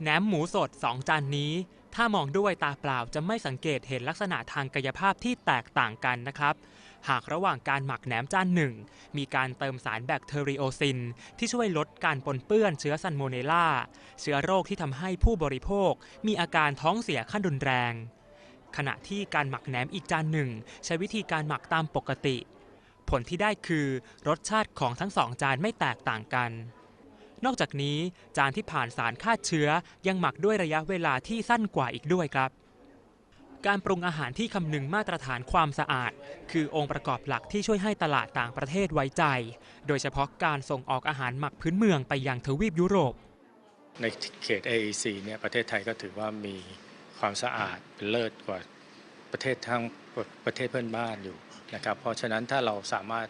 แหนมหมูสด 2 จานนี้ ถ้ามองด้วยตาเปล่าจะไม่สังเกตเห็นลักษณะทางกายภาพที่แตกต่างกันนะครับ หากระหว่างการหมักแหนมจานหนึ่ง มีการเติมสารแบคทีริโอซิน ที่ช่วยลดการปนเปื้อนเชื้อซันโมเนล่า เชื้อโรคที่ทำให้ผู้บริโภค มีอาการท้องเสียขั้นรุนแรง ขณะที่การหมักแหนมอีกจานหนึ่ง ใช้วิธีการหมักตามปกติ ผลที่ได้คือ รสชาติของทั้งสองจานไม่แตกต่างกัน นอกจากนี้จานที่ผ่านสารฆ่าเชื้อยังหมักด้วยระยะเวลาที่สั้นกว่าอีกด้วยครับการปรุงอาหารที่คำนึงมาตรฐานความสะอาด คือองค์ประกอบหลักที่ช่วยให้ตลาดต่างประเทศไว้ใจ โดยเฉพาะการส่งออกอาหารหมักพื้นเมืองไปยังทวีปยุโรป ในเขต AEC เนี่ยประเทศไทยก็ถือว่ามีความสะอาดเป็นเลิศกว่าประเทศทั้งประเทศเพื่อนบ้านอยู่นะครับ เพราะฉะนั้นถ้าเราสามารถ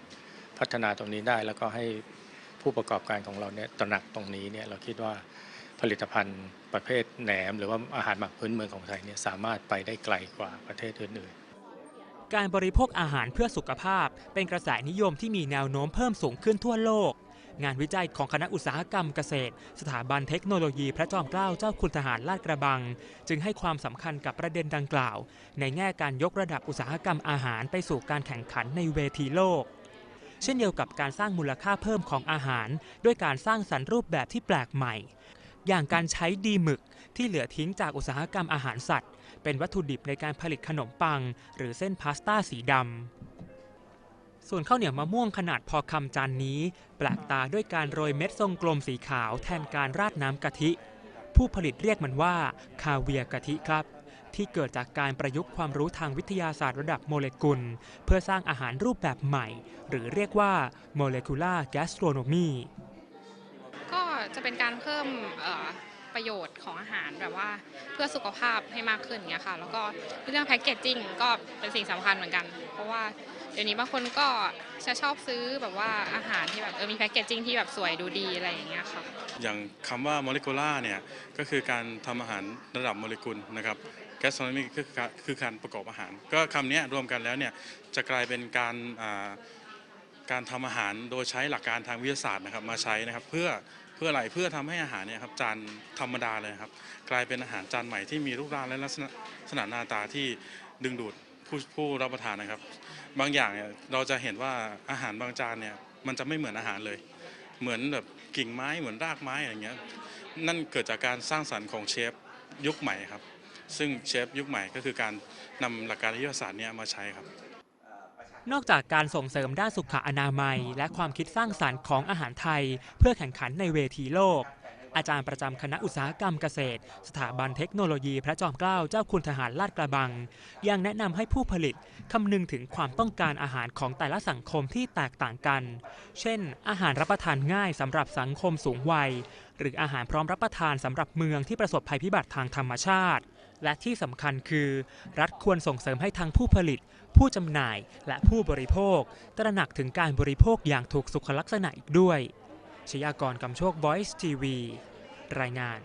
พัฒนาตรงนี้ได้แล้วก็ให้ ผู้ประกอบการของเราเนี่ยตระหนักตรงนี้เนี่ยเราคิดว่าผลิตภัณฑ์ประเภทแหนม หรือว่าอาหารหมักพื้นเมืองของไทยเนี่ยสามารถไปได้ไกลกว่าประเทศอื่นๆ การบริโภคอาหารเพื่อสุขภาพ เป็นกระแสนิยมที่มีแนวโน้มเพิ่มสูงขึ้นทั่วโลก งานวิจัยของคณะอุตสาหกรรมเกษตร สถาบันเทคโนโลยีพระจอมเกล้าเจ้าคุณทหารลาดกระบัง จึงให้ความสำคัญกับประเด็นดังกล่าว ในแง่การยกระดับอุตสาหกรรมอาหารไปสู่การแข่งขันในเวทีโลก เช่นเดียวกับการสร้างมูลค่าเพิ่มของอาหาร ด้วยการสร้างสรรค์รูปแบบที่แปลกใหม่ อย่างการใช้ดีหมึกที่เหลือทิ้งจากอุตสาหกรรมอาหารสัตว์ เป็นวัตถุดิบในการผลิตขนมปัง หรือเส้นพาสต้าสีดำส่วนข้าวเหนียวมะม่วงขนาดพอคำจานนี้ แปลกตาด้วยการโรยเม็ดทรงกลมสีขาวแทนการราดน้ำกะทิ ผู้ผลิตเรียกมันว่าคาเวียกะทิครับ ที่เกิดจากการประยุกต์ความรู้ทางวิทยาศาสตร์ระดับโมเลกุล เพื่อสร้างอาหารรูปแบบใหม่ หรือเรียกว่า molecular gastronomy ก็จะเป็นการเพิ่มเอ่อประโยชน์ของอาหารแบบว่าเพื่อสุขภาพให้มากขึ้นเงี้ยค่ะ แล้วก็เรื่องแพคเกจจิ้งก็เป็นสิ่งสำคัญเหมือนกัน เพราะว่าเดี๋ยวนี้บางคนก็จะชอบซื้อแบบว่าอาหารที่แบบเออมีแพคเกจจิ้งที่แบบสวยดูดีอะไรอย่างเงี้ยค่ะ อย่างคำว่าโมเลกุลาร์เนี่ยก็คือการทำอาหารระดับโมเลกุลนะครับ แกสโ o นมีก็คือการคือการประกอบอาหาร ก็คำนี้รวมกันแล้วเนี่ยจะกลายเป็นการการทำอาหารโดยใช้หลักการทางวิทยาศาสตร์นะครับมาใช้นะครับเพื่อเพื่ออะไรเพื่อทำให้อาหารเนี่ยครับจานธรรมดาเลยครับกลายเป็นอาหารจานใหม่ที่มีรูปร่างและลักษณะหน้าตาที่ดึงดูดผู้ผู้รับประทานนะครับ บางอย่างเนี่ยเราจะเห็นว่าอาหารบางจานเนี่ยมันจะไม่เหมือนอาหารเลย เหมือนแบบกิ่งไม้เหมือนรากไม้อะไรเงี้ยนั่นเกิดจากการสร้างสรรค์ของเชฟยุคใหม่ครับ ซึ่งเชฟยุคใหม่ก็คือการนำหลักการวิทยาศาสตร์เนี้มาใช้ครับ นอกจากการส่งเสริมด้านสุขอนามัย และความคิดสร้างสรรค์ของอาหารไทย เพื่อแข่งขันในเวทีโลก อาจารย์ประจำคณะอุตสาหกรรมเกษตร สถาบันเทคโนโลยีพระจอมเกล้าเจ้าคุณทหารลาดกระบัง ยังแนะนำให้ผู้ผลิตคำนึงถึงความต้องการอาหารของแต่ละสังคมที่แตกต่างกัน เช่น อาหารรับประทานง่ายสำหรับสังคมสูงวัย หรืออาหารพร้อมรับประทานสำหรับเมืองที่ประสบภัยพิบัติทางธรรมชาติ และที่สำคัญคือ รัฐควรส่งเสริมให้ทั้งผู้ผลิต ผู้จำหน่ายและผู้บริโภค ตระหนักถึงการบริโภคอย่างถูกสุขลักษณะอีกด้วยชยากรกำโชค Voice TV รายงาน